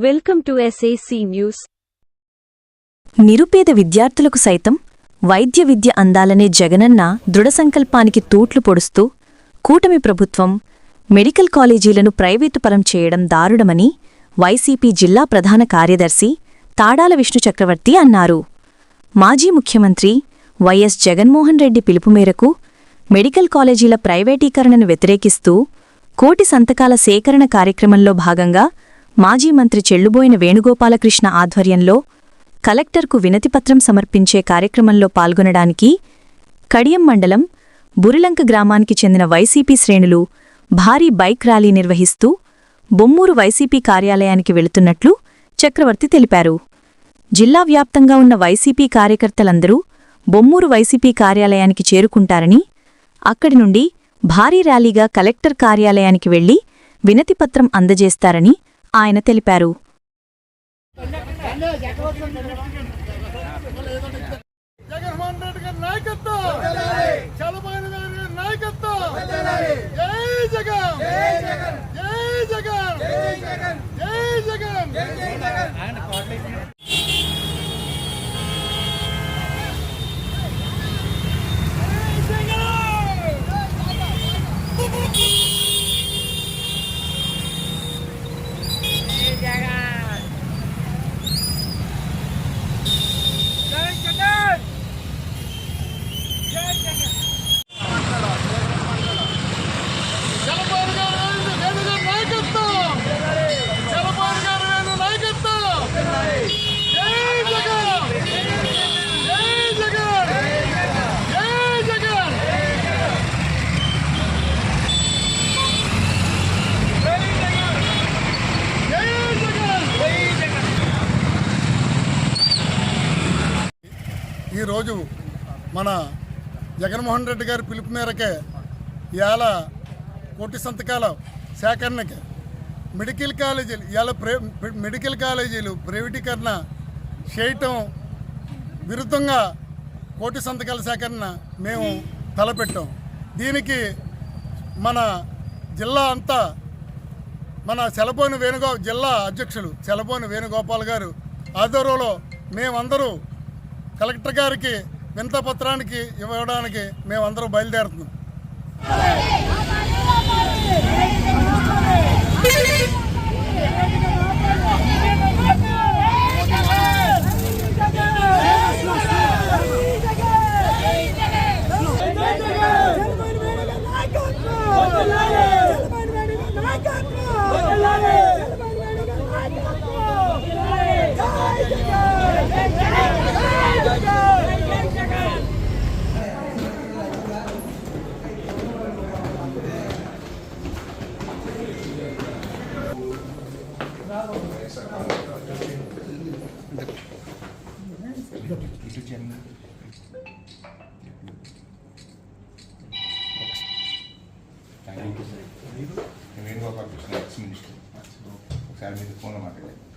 Welcome to SAC news నిరుపేద విద్యార్థులకు సైతం వైద్య విద్య అందాలనే జగనన్న దృఢ సంకల్పానికి తూట్లు పొడుస్తూ కూటమి ప్రభుత్వం మెడికల్ కాలేజీలను ప్రైవేటుపరం చేయడం దారుణమని వైసీపీ జిల్లా ప్రధాన కార్యదర్శి తాడాల విష్ణు చక్రవర్తి అన్నారు. మాజీ ముఖ్యమంత్రి వైఎస్ జగన్మోహన్ రెడ్డి పిలుపు మేరకు మెడికల్ కాలేజీల ప్రైవేటీకరణను వ్యతిరేకిస్తూ కోటి సంతకాల సేకరణ కార్యక్రమంలో భాగంగా మాజీ మంత్రి చెల్లుబోయిన వేణుగోపాలకృష్ణ ఆధ్వర్యంలో కలెక్టర్కు వినతిపత్రం సమర్పించే కార్యక్రమంలో పాల్గొనడానికి కడియం మండలం బురిలంక గ్రామానికి చెందిన వైసీపీ శ్రేణులు భారీ బైక్ ర్యాలీ నిర్వహిస్తూ బొమ్మూరు వైసీపీ కార్యాలయానికి వెళుతున్నట్లు చక్రవర్తి తెలిపారు. జిల్లా వ్యాప్తంగా ఉన్న వైసీపీ కార్యకర్తలందరూ బొమ్మూరు వైసీపీ కార్యాలయానికి చేరుకుంటారని అక్కడి నుండి భారీ ర్యాలీగా కలెక్టర్ కార్యాలయానికి వెళ్ళి వినతిపత్రం అందజేస్తారని ఆయన తెలిపారు. ఈరోజు మన జగన్మోహన్ రెడ్డి గారి పిలుపు మేరకే ఇవాళ కోటి సంతకాల సేకరణకి మెడికల్ కాలేజీలు ఇవాళ ప్రే మెడికల్ కాలేజీలు ప్రైవేటీకరణ చేయటం విరుద్ధంగా కోటి సంతకాల సేకరణ మేము తలపెట్టాం. దీనికి మన జిల్లా అంతా మన సెలపోని వేణుగో జిల్లా అధ్యక్షులు సెలపోని వేణుగోపాల్ గారు ఆధ్వర్యంలో మేమందరూ కలెక్టర్ గారికి వింతపత్రానికి ఇవ్వడానికి మేమందరూ బయలుదేరుతున్నాం. వేణుగోపాల్ కృష్ణ ఎక్స్ మినిస్టర్ ఒకసారి మీరు ఫోన్లో మాట్లాడండి.